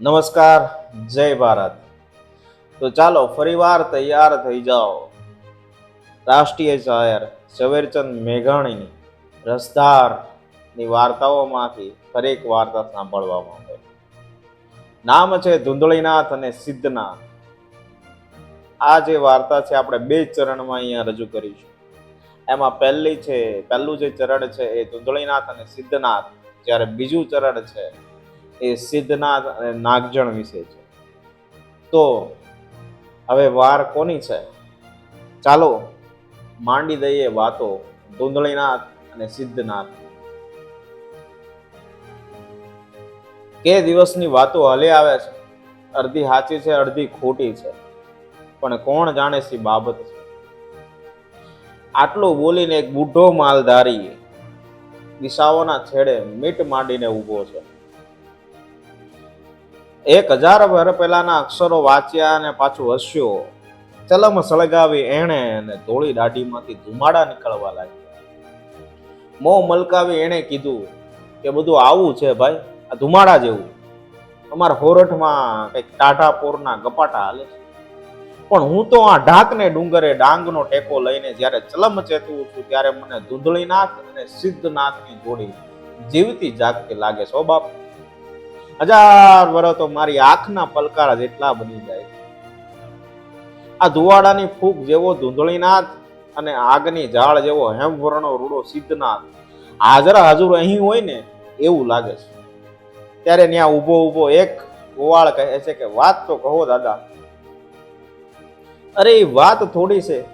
નમસ્કાર, જય ભારત. તો ચાલો ફરીવાર તૈયાર થઈ જાઓ. રાષ્ટ્રીય શાયર ઝવેરચંદ મેઘાણીની રસધારની વાર્તાઓમાંથી દરેક વાર્તા સાંભળવા માટે નામ છે ધૂંધળીનાથ અને સિદ્ધનાથ. આ જે વાર્તા છે, આપણે બે ચરણમાં અહીંયા રજૂ કરીશું. એમાં પહેલી છે, પહેલું જે ચરણ છે એ ધૂંધળીનાથ અને સિદ્ધનાથ. જ્યારે બીજું ચરણ છે એ સિદ્ધનાથ અને નાગજણ વિશે છે. તો હવે વાર કોની છે? ચાલો માંડી દઈએ વાતો ધૂંધળીનાથ અને સિદ્ધનાથ. કે દિવસની વાતો હલે આવે છે? અડધી સાચી છે, અડધી ખોટી છે. પણ કોણ જાણે સી બાબત છે? આટલું બોલીને એક બુઢો માલધારી દિશાઓના છેડે મીટ માંડીને ઊભો છે. એક હજાર વર પહેલાના અક્ષરો વાંચ્યા અને પાછું હસ્યો. ચલમ સળગાવી એણે અને ધોળી દાઢીમાંથી ધુમાડા નીકળવા લાગ્યા. મોં મલકાવી એણે કીધું કે, બધું આવું છે ભાઈ, આ ધુમાડા જેવું. અમારા હોરઠમાં કંઈક ટાટાપોરના ગપાટા હાલે છે. પણ હું તો આ ઢાકને ડુંગરે ડાંગનો ટેકો લઈને જ્યારે ચલમ ચેતવું છું, ત્યારે મને ધૂંધળીનાથ અને સિદ્ધનાથની જોડી જીવતી જાગતી લાગે છો. બાપ. હજાર વર્ષ તો મારી આંખના પલકારા જેટલા બની જાય આ ધુવાડાની ફૂગ જેવો ધૂંધળીનાથ અને આગની ઝાડ જેવો હેમવર્ણો રૂડો સિદ્ધનાથ હાજર હાજર અહીં હોય ને એવું લાગે છે. ત્યારે ત્યાં ઊભો ઊભો એક ગોવાળ કહે છે કે, વાત તો કહો દાદા. અરે એ વાત થોડી છે.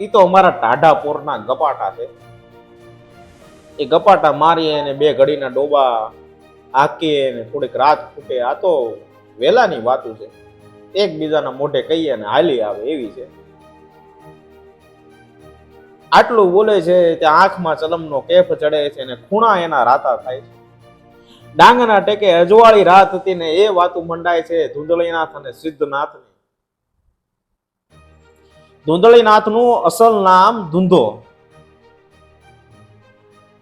એ તો અમારા ટાઢા પોરના ગપાટા છે. એ ગપાટા મારી અને બે ઘડીના ડોબા હાકીએ ને થોડીક રાત ફૂટે આ તો વેલાની વાતું છે. એકબીજાના મોઢે કહીએ ને હાલી આવે એવી છે. આટલું બોલે છે ત્યાં આંખમાં ચલમનો કેફ ચડે છે ને ખૂણા એના રાતા થાય છે. ડાંગના ટેકે અજવાળી રાત હતી ને એ વાતું મંડાય છે ધૂંધળીનાથ અને સિદ્ધનાથની. ધૂંધળીનાથનું અસલ નામ ધૂંધો.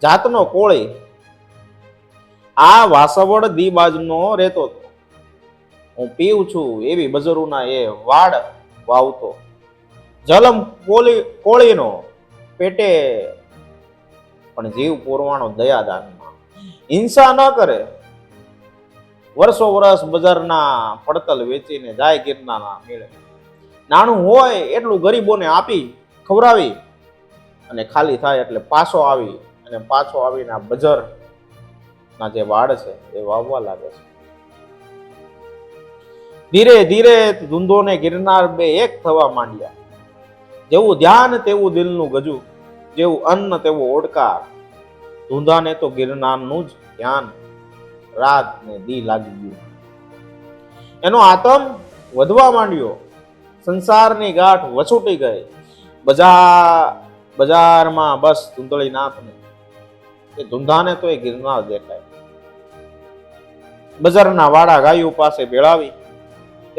જાતનો કોળી આ વાસવડ દીબાજનો રહેતો હતો. હું પીઉં છું એવી બજરૂના એ વાડ વાવતો. જલમ કોળી કોળીનો પેટે પણ જીવ પોરવાનો દયાદાનમાં. હિંસા ન કરે. વર્ષો વર્ષ બજારના પડતલ વેચીને જાય ગિરનાના મેળે. નાનું હોય એટલું ગરીબોને આપી ખવડાવી અને ખાલી થાય એટલે પાછો આવી અને પાછો આવીને આ બજાર ના, જે વાડ છે, એ વાવવા લાગે છે. ધીરે ધીરે ધૂંધો ને ગિરનાર બે એક થવા માંડ્યા. જેવું ધ્યાન, તેવું દિલનું ગજુ, જેવું અન્ન, તેવો ઓડકાર. ધૂંધાને તો ગિરનારનું જ ધ્યાન રાત ને દી લાગી ગયું. એનો આતમ વધવા માંડ્યો. સંસારની ગાંઠ વછૂટી ગઈ. બજાર બજારમાં બસ ધૂંધળી નાથને એ ધૂંધાને તો એ ગિરનાર દેખાય. બજારના વાડા ગાયું પાસે ભેળાવી,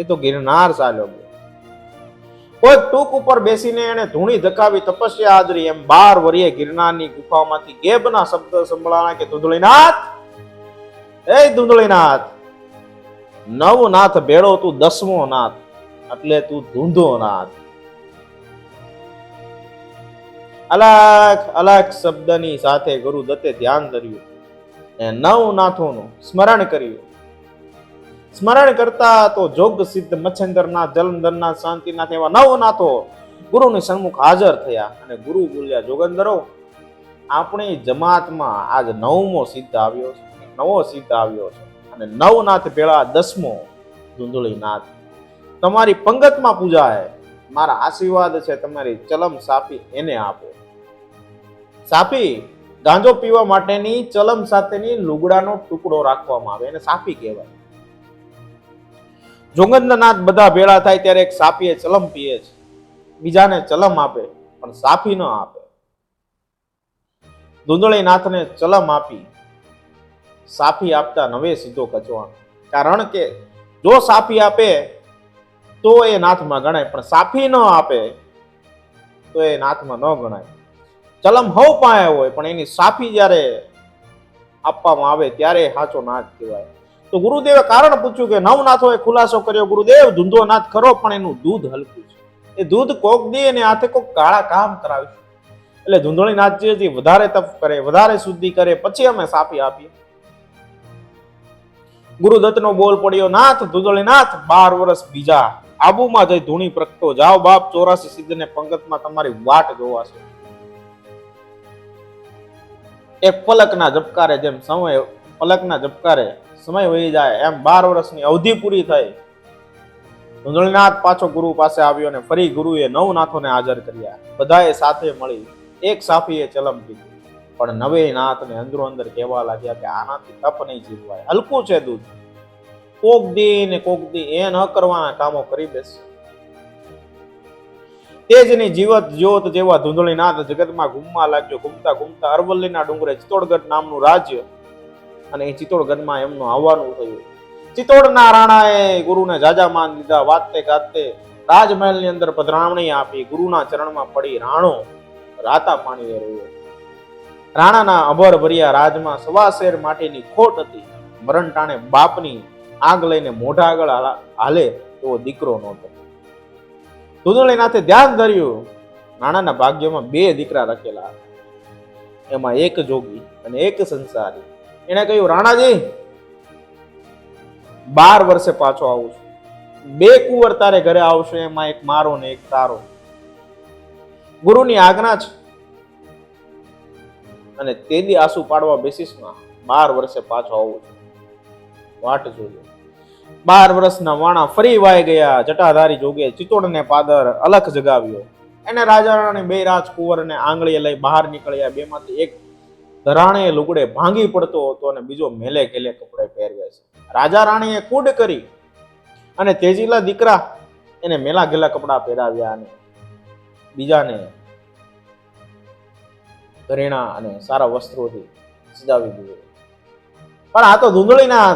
એ તો ગિરનાર ચાલ્યો ગયો. કોઈ ટૂંક ઉપર બેસીને એને ધૂણી ધકાવી તપસ્યા આદરી એમ બાર વરીએ ગિરનારની ગુફામાંથી ગેબના શબ્દ સંભળાણા કે ધૂંધળીનાથ એ ધૂંધળીનાથ નવ નાથ ભેળો તું દસમો નાથ, એટલે તું ધૂંધો નાથ. અલગ અલગ શબ્દની સાથે ગુરુ દત્તે ધ્યાન ધર્યું એ નવ નાથોનું સ્મરણ કર્યું. સ્મરણ કરતા તો જોગ સિદ્ધ મચ્છંદરના, જલંધરના શાંતિનાથ એવા નવ નાથો ગુરુની સન્મુખ હાજર થયા અને ગુરુ બોલ્યા જોગંદરો આપણી જમાતમાં આજ નવમો સિદ્ધ આવ્યો છે, નવો સિદ્ધ આવ્યો છે અને નવનાથ ભેળા દસમો ધૂંધળી નાથ તમારી પંગતમાં પૂજાય મારા આશીર્વાદ છે, તમારી ચલમ સાપી એને આપો. સાપી, ગાંજો પીવા માટેની ચલમ સાથેની લુગડાનો ટુકડો રાખવામાં આવે, એને સાપી કહેવાય. જોગંદનાથ બધા ભેળા થાય ત્યારે એક સાપીએ ચલમ પીએ છે. બીજાને ચલમ આપે, પણ સાફી ન આપે. ધૂંધળીનાથને ચલમ આપી સાફી આપતા નવે સીધો કચવાનો કારણ કે, જો સાફી આપે તો એ નાથમાં ગણાય, પણ સાફી ન આપે તો એ નાથમાં ન ગણાય. ચલમ હવ પાસે હોય, પણ એની સાફી જ્યારે આપવામાં આવે ત્યારે સાચો નાથ કહેવાય. તો ગુરુદેવે કારણ પૂછ્યું કે નવનાથોએ ખુલાસો કર્યો, ગુરુદેવ ધૂંધો નાથ ખરો, પણ એનું દૂધ હલકું છે. એ દૂધ કોક દે અને હાથે કોક કાળા કામ કરાવીશું એટલે ધૂંધળી નાથજી વધારે તપ કરે, વધારે શુદ્ધિ કરે, પછી અમે સાપી આપીએ. ગુરુદત્તનો બોલ પડ્યો, નાથ ધૂંધળી નાથ બાર વર્ષ બીજા આબુમાં જઈ ધૂણી પ્રગટો. જાઓ બાપ, ચોરાસી સિદ્ધને પંગતમાં તમારી વાટ જોવાશે એક પલકના ઝબકારે જેમ સમય, પલકના ઝબકારે સમય વહી જાય, એમ બાર વર્ષની અવધિ પૂરી થઈ. ધૂંધળીનાથ પાછો ગુરુ પાસે આવ્યો અને ફરી ગુરુએ નવ નાથોને હાજર કર્યા. બધાએ સાથે મળી, એક સાફીએ ચલમ કીધું પણ નવે નાથને અંદરો અંદર કહેવા લાગ્યા કે આનાથી તપ નહીં જીવવાય હલકું છે દૂધ. કોક દી ને કોક દી એ ન કરવાના કામો કરી બેસે. તેજની જીવત જ્યોત જેવા ધૂંધળીનાથ જગતમાં ઘૂમવા લાગ્યો. ઘૂમતા ઘૂમતા અરવલ્લીના ડુંગરે ચિત્તોડગઢ નામનું રાજ્ય અને એ ચિત્તોડગઢમાં એમનું આવવાનું થયું. ચિત્તોડના રાણાએ ગુરુને જાજા માન દીધા. વાતે ગાતે રાજમહેલની અંદર પધરામણી આપી. ગુરુના ચરણમાં પડી રાણો રાતા પાણીએ રહ્યો રાણાના અભર ભર્યા રાજમાં સવા શેર માટેની ખોટ હતી. મરણ ટાણે બાપની આગ લઈને મોઢા આગળ હાલે એવો દીકરો નહોતો. ધૂંધળીનાથે ધ્યાન ધર્યું. નાણાના ભાગ્યમાં બે દીકરા રખેલા. એમાં એક જોગી અને એક સંસારી. એને કહ્યું, રાણાજી, બાર વર્ષે પાછો આવું છું. બે કુંવર તારે ઘરે આવશે, એમાં એક મારો ને એક તારો. ગુરુની આજ્ઞા છે અને તેદી આંસુ પાડવા બેસીસમાં બાર વર્ષે પાછો આવું છું. વાટ જોજો. બાર વર્ષના વાણા ફરી વાય ગયા, જટાધારી જોગે, ચિત્તોડને પાદર અલખ જગાવ્યો. એને રાજા રાણી બે રાજકુંવરને આંગળીએ લઈ બહાર નીકળ્યા, બેમાંથી એક ધરાણે લુગડે ભાંગી પડતો હતો અને બીજો મેલે કેલે કપડે પહેર્યા છે. રાજા રાણીએ કૂડ કરી અને તેજીલા દીકરા એને મેલા ગેલા કપડા પહેરાવ્યા અને બીજાને ઘરેણા અને સારા વસ્ત્રોથી સજાવી દીધું. પણ આ તો ધૂંધળીના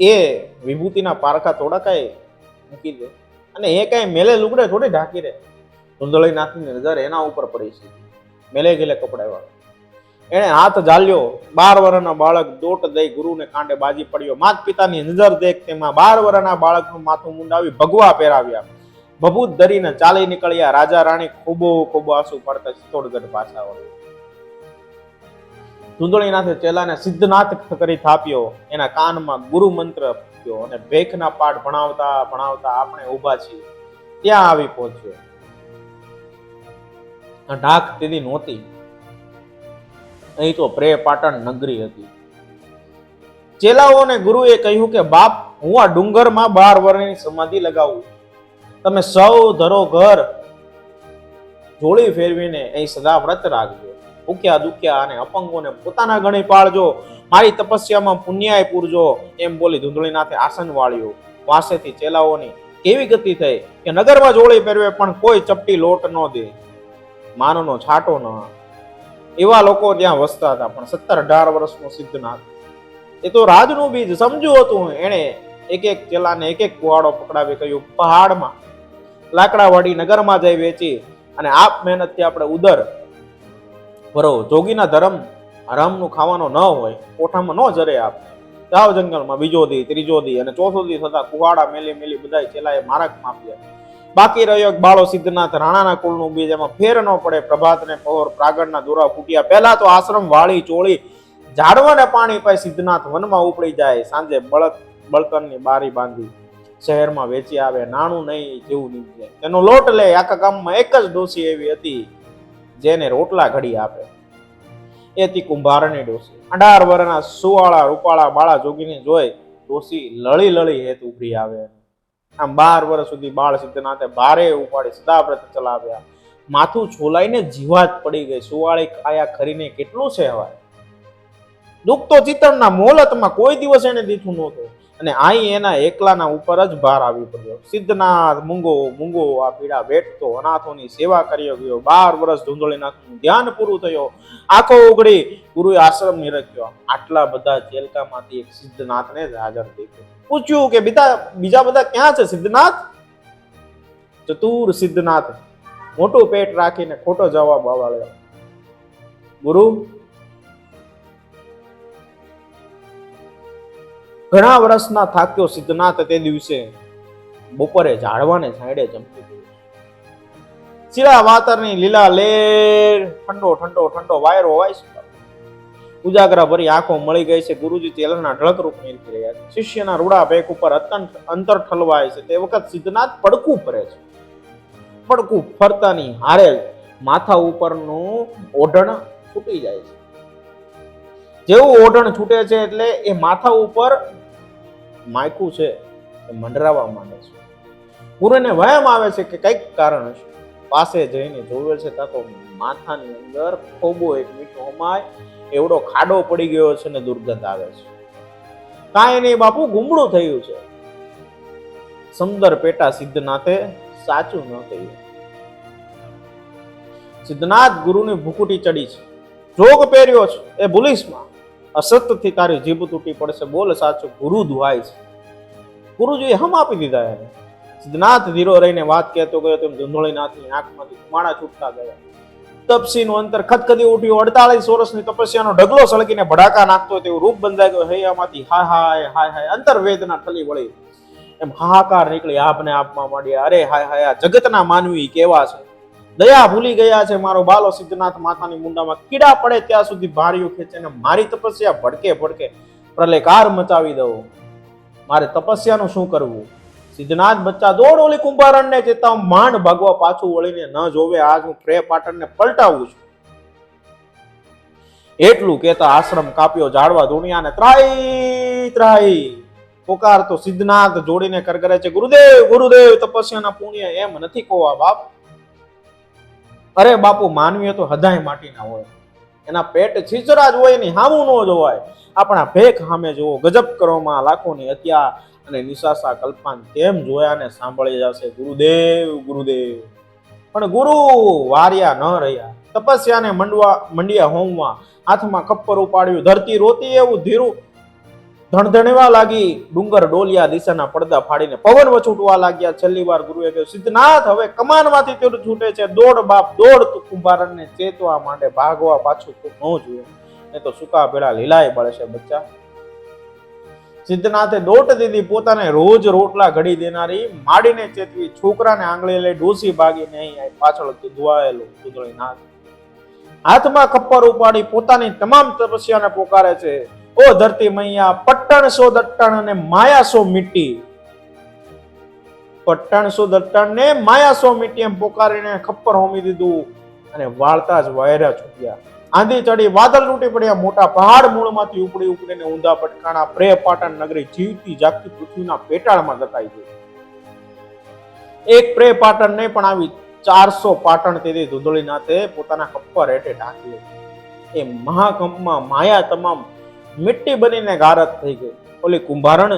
એ વિભૂતિના પારખા થોડા કાંઈ મૂકી દે. અને એ કાંઈ મેલે લુગડે થોડી ઢાંકી દે. ધૂંધળીનાથની નજર એના ઉપર પડી છે. મેલે ગેલે કપડા એણે હાથ ઝાલ્યો. બાર વર્ષના બાળક દોટ દઈ ગુરુને કાંડે બાજી પડ્યો. માત પિતાની નજર દેખ તેમાં બાર વર્ષના બાળકનું માથું મુંડાવી ભગવા પહેરાવ્યા. ભભૂત ધરીને ચાલી નીકળ્યા. રાજા રાણી ખૂબો ખૂબો આંસુ પડતા ચિત્તોડગઢ પાછા વળ્યા. ધૂંધળીનાથે ચેલાને સિદ્ધનાથ કરી થાપ્યો. એના કાનમાં ગુરુ મંત્ર આપ્યો અને ભેખના પાઠ ભણાવતા ભણાવતા આપણે ઊભા છીએ. ત્યાં આવી પહોંચ્યો. ઢાક તેદી નહોતી. અહીં તો પ્રે પાટણ નગરી હતી. ચેલાઓને ગુરુએ કહ્યું કે, બાપ, હું આ ડુંગરમાં બાર વર્ષની સમાધિ લગાવું. તમે સૌ ધરો ઘર. જોડી ફેરવીને અહીં સદા વ્રત રાખજો. ભૂખ્યા, દુખ્યા અને અપંગોને પોતાના ગણે પાળજો. મારી તપસ્યામાં પુણ્યાય પૂરજો, એમ બોલી ધૂંધળીનાથે આસન વાળ્યું. વાસેથી ચેલાઓની કેવી ગતિ થઈ કે નગરમાં જોળી પહેરવે પણ કોઈ ચપટી લોટ ન દે. માનનો છાંટો ન. એવા લોકો ત્યાં વસતા હતા, પણ સત્તર અઢાર વર્ષનો સિદ્ધનાથ. એ તો રાજનું બીજ સમજ્યું હતું એણે એક એક ચેલાને એક એક કુવાડો પકડાવી કહ્યું, પહાડમાં લાકડા વાડી નગરમાં જઈ વેચી અને આપ મહેનતથી આપણે ઉદર ભરો જોગીના ધર્મ હરામનું ખાવાનો ન હોય, કોઠામાં ન જરે આપ. જાઓ જંગલમાં, બીજો દી, ત્રીજો દી અને ચોથો દી થતા કુવાડા મેલી મેલી બધા ચેલાએ મારક માપ્યા. બાકી રહ્યો બાળો સિદ્ધનાથ રાણાના કુળનું બીજ, એમાં ફેર ન પડે. પ્રભાતને પહોર પ્રાગળના દોરા ફૂટ્યા. પહેલા તો આશ્રમ વાળી ચોળી ઝાડવાને પાણી પાઈ સિદ્ધનાથ વનમાં ઉપડી જાય. સાંજે બળત બળતણની બારી બાંધી શહેરમાં વેચી આવે. નાણું નહીં જેવું નીકળે. તેનો લોટ લે. આખા ગામમાં એક જ ડોસી એવી હતી. જેને રોટલા ઘડી આપે. એથી કુંભારની ડોસી. અઢાર વર્ષના સુવાળા રૂપાળા બાળા જોગીને જોઈ ડોસી લળી લળી હેત ઉભરી આવે. આમ બાર વર્ષ સુધી બાળ સિદ્ધનાથે ભારે ઉપાડી સદાવ્રત ચલાવ્યા. માથું છોલાઈને જીવાત પડી ગઈ. સુવાળી ખાયા ખરીને કેટલું સહેવાય? દુઃખ તો ચિતણના મોલતમાં કોઈ દિવસ એને દીઠું નહોતું. અને અહીં એના એકલાના ઉપર જ ભાર આવી પડ્યો. સિદ્ધનાથ મૂંગો મૂંગો આ પીડા વેઠતો, અનાથોની સેવા કર્યો ગયો બાર વર્ષ ધૂંધળીનાથનું ધ્યાન પૂરું થયો. આંખો ઉઘડી, ગુરુએ આશ્રમ નિરખ્યો. આટલા બધા જેલકામાંથી એક સિદ્ધનાથને જ હાજર દેખ્યો. પૂછ્યું કે, બીજા બીજા બધા ક્યાં છે સિદ્ધનાથ? ચતુર સિદ્ધનાથ મોટું પેટ રાખીને ખોટો જવાબ આવાળ્યો ગુરુ ઘણા વર્ષના થાક્યો સિદ્ધનાથ તે દિવસે બપોરે ઝાડવાને સાઈડે જમતી શીલા વાતરની લીલા લેર, ઠંડો ઠંડો ઠંડો વાયરો છે. ઉજાગરા ભરી આંખો મળી ગઈ છે. ગુરુજી તેલના ઢળક રૂપ નીકળી રહ્યા છે. શિષ્યના રૂડા પેક ઉપર અત્યંત અંતર ઠલવાય છે. તે વખત સિદ્ધનાથ પડકું ફરે છે. પડકું ફરતાની હારે માથા ઉપરનું ઓઢણ છૂટી જાય છે. જેવું ઓઢણ છૂટે છે એટલે એ માથા ઉપર માયકું છે એ મંડરાવા માંડે છે. ગુરુને વહેમ આવે છે કે કંઈક કારણ છે પાસે જઈને જોવે છે તો માથાની અંદર ખોબો એક મીઠો અમાય એવડો ખાડો પડી ગયો છે ને દુર્ગંધ આવે છે. કાંઈ નહીં બાપુ, ગુમડું થયું છે. સમદર પેટા સિદ્ધનાથે સાચું ન કહ્યું. સિદ્ધનાથ ગુરુની ભૂકુટી ચડી છે. જોગ પહેર્યો છે. એ ભૂલીશમાં અસતથી તારી જીભ તૂટી પડશે. બોલ સાચું, ગુરુ દુહાય છે. ગુરુજીએ હમ આપી દીધા એને. સિદ્ધનાથ ધીરો રહીને વાત કહેતો ગયો, તેમ ધૂંધળીનાથની આંખમાંથી માણા છૂટતા ગયા. તપસીનું અંતર ખતખદી ઉઠ્યું. અડતાલીસ વર્ષની તપસ્યાનો ઢગલો સળકીને ભડાકા નાખતો તેવું રૂપ બંધાઈ ગયો. હૈયામાંથી હાય હાય હાય હાય. અંતર વેદના ઠલી વળી. એમ હાહાકાર નીકળી. આપને આપમાં માંડ્યા અરે, હાય હાય, આ જગતના માનવી કેવા છે? દયા ભૂલી ગયા છે મારો બાલો સિદ્ધનાથ માતાની મુંડામાં. કીડા પડે ત્યાં સુધી ભારીઓ ખેંચે ને મારી તપસ્યા ભડકે ભડકે પ્રલેકાર મચાવી દઉં. મારે તપસ્યાનું શું કરવું? સિદ્ધનાથ બચ્ચા દોડ ઓલી કુંભારણને ચેતા માંડ ભાગવા પાછું વળીને ન જોવે, આજ હું પ્રે પાટણને પલટાવું છું. એટલું કેતા આશ્રમ કાપ્યો જાડવા દુનિયાને, ત્રાઈ ત્રાઈ. પોકાર તો સિદ્ધનાથ જોડીને કરગરે છે, ગુરુદેવ ગુરુદેવ, તપસ્યાના પુણ્ય એમ નથી કોવા બાપ. અરે બાપુ માનવીએ તો હદાય માટીના હોય. એના પેટ છીચરા જ હોય એની હામું ન જોવાય. આપણા ભેખ સામે જોવો ગજબ કરવામાં લાખોની હત્યા અને નિશાસા કલ્પાન તેમ જોયા ને સાંભળી જશે ગુરુદેવ ગુરુદેવ. પણ ગુરુ વાર્યા ન રહ્યા. તપસ્યાને મંડવા, મંડ્યા હોમવા, હાથમાં કપ્પર ઉપાડ્યું, ધરતી રોતી એવું ધીરું ધણધણવા લાગી ડુંગર ડોલિયા દિશાના પડદા ફાડીને પવન વછૂટવા લાગ્યા. છેલ્લી વાર ગુરુએ કહ્યું, સિદ્ધનાથ, હવે કમાનમાંથી તીર છૂટે છે. દોડ બાપ દોડ, તું કુંભારણને ચેતવા માંડે. ભાગવા પાછું તું ન જોઈએ ને તો સુકા ભેળા લીલાય બળશે બચ્ચા. સિદ્ધનાથે દોટ દીધી, પોતાને રોજ રોટલા ઘડી દેનારી, માડીને ચેતવી, છોકરાને આંગળી લઈ ડોસી ભાગીને નહીં પાછળ ધુવાયેલો કુદળી નાથ હાથમાં ખપ્પર ઉપાડી પોતાની તમામ તપસ્યાને પોકારે છે. ઓ ધરતી મૈયા, પટ્ટણ સો દટ્ટણ અને માયા સો મીટી. પટ્ટણ સો દટ્ટણ ને માયા સો મીટી એમ પોકારીને ખપ્પર હોમી દીધું અને વાળતા જ વાયરા છૂટ્યા. આંધી ચડી, વાદળ તૂટી પડ્યા, મોટા પહાડ મૂળમાંથી ઉપડી ઉપડીને ઊંધા પટકાણા પ્રે પાટણ નગરી જીવતી જાગતી પૃથ્વીના પેટાળમાં દટાઈ ગઈ. એક પ્રે પાટણ નહીં, પણ આવી ચારસો પાટણ તેથી ધૂંધળીનાથે પોતાના ખપ્પર હેઠે ઢાંકી એ મહાકંપમાં માયા તમામ મિટ્ટી બનીને ગારત થઈ ગઈ. ઓલી કુંભારણ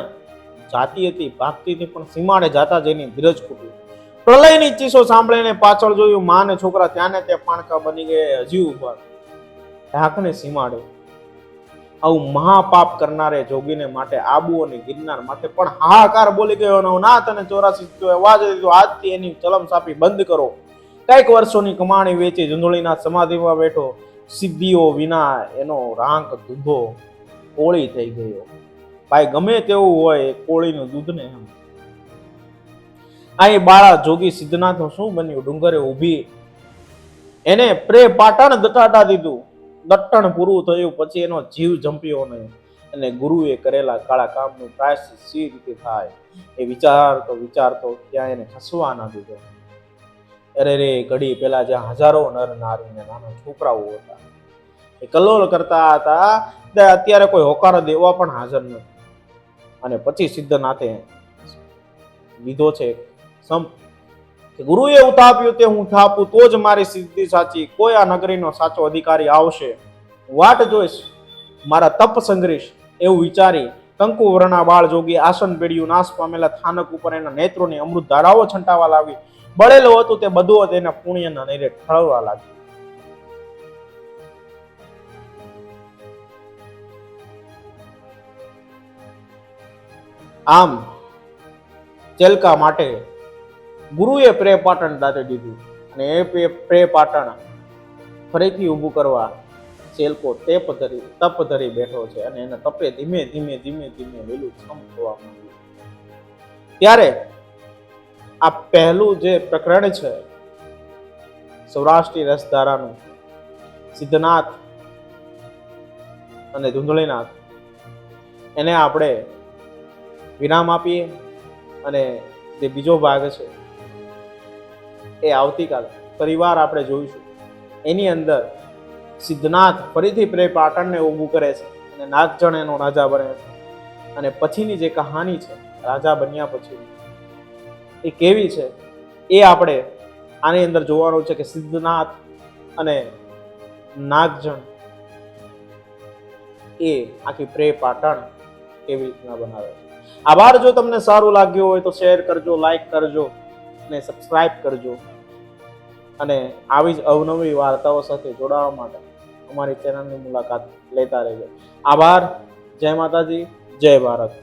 જાતી હતી, ભાગતી હતી, પણ સીમાડે જાતા જઈને ધીરજ ખૂટ્યું પ્રલયની ચીસો સાંભળીને પાછળ જોયું, માં ને છોકરા ત્યાં ને ત્યાં પાણકા બની ગયા, હજી ઊભા ઢાકને સીમાડે. આવું મહાપાપ કરનારે જોગીને માટે, આબુ અને ગિરનાર માટે પણ હાહાકાર બોલી ગયો અને નાથ અને ચોરાસી અવાજ દીધો આજથી એની ચલમ સાપી બંધ કરો. કંઈક વર્ષોની કમાણી વેચી ઝુંઝળીના સમાધિમાં બેઠો, સિદ્ધિઓ વિના એનો રાંક દૂધો કોળી થઈ ગયો. ભાઈ, ગમે તેવું હોય કોળીનું દૂધ ને એમ. અહીં બાળા જોગી સિદ્ધનાથ શું બન્યું? ડુંગરે ઊભી. એને પ્રે પાટણ દટાટા દીધું. દટ્ટણ પૂરું થયું, પછી એનો જીવ જંપ્યો નહીં. અને ગુરુએ કરેલા કાળા કામનું પ્રાયશ્ચિત સી રીતે થાય? એ વિચારતો વિચારતો ત્યાં એને હસવા ના દીધો. અરે રે, ઘડી પેલા જ્યાં હજારો નર નારી નાના છોકરાઓ હતા એ કલોલ કરતા હતા. અત્યારે કોઈ હોકારો દેવા પણ હાજર નથી. અને પછી સિદ્ધનાથે લીધો છે સંપ. ગુરુએ ઉથાપ્યું તે હું થાપું તો જ મારી સિદ્ધિ સાચી. કોઈ આ નગરીનો સાચો અધિકારી આવશે. વાટ જોઈશ, મારા તપ સંગ્રીશ એવું વિચારી કંકુ વર્ણા બાળ જોગી આસન પેઢીયું નાશ પામેલા થાનક ઉપર એના નેત્રોની અમૃત ધારાઓ છંટાવા લાવી બળેલો હતું તે બધું તેના પુણ્યના નૈરે ઠળવા લાગ્યું. આમ ચેલકા માટે ગુરુએ પ્રે પાટણ દાતે દીધું અને એ પ્રે- પાટણ ફરીથી ઊભું કરવા ચેલકો તેપ ધરી તપ ધરી બેઠો છે અને એને તપે ધીમે ધીમે ધીમે ધીમે લીલું છમ થવા માંડ્યું. ત્યારે આ પહેલું જે પ્રકરણ છે સૌરાષ્ટ્રીય રસધારાનું સિદ્ધનાથ અને ધૂંધળીનાથ, એને આપણે વિરામ આપીએ અને જે બીજો ભાગ છે, એ આવતીકાલે પરિવાર આપણે જોઈશું. એની અંદર સિદ્ધનાથ ફરીથી પ્રે પાટણને ઊભું કરે છે અને નાગજણ એનો રાજા બને છે. અને પછીની જે કહાની છે, રાજા બન્યા પછી, એ કેવી છે, એ આપણે આની અંદર જોવાનું છે કે સિદ્ધનાથ અને નાગજણ એ આખી પ્રે પાટણ કેવી રીતના બનાવે છે. આભાર. જો તમને સારું લાગ્યું હોય તો શેર કરજો લાઈક કરજો અને સબસ્ક્રાઈબ કરજો. અને આવી જ અવનવી વાર્તાઓ સાથે જોડાવા માટે અમારી ચેનલની મુલાકાત લેતા રહેજો. આભાર. જય માતાજી. જય ભારત.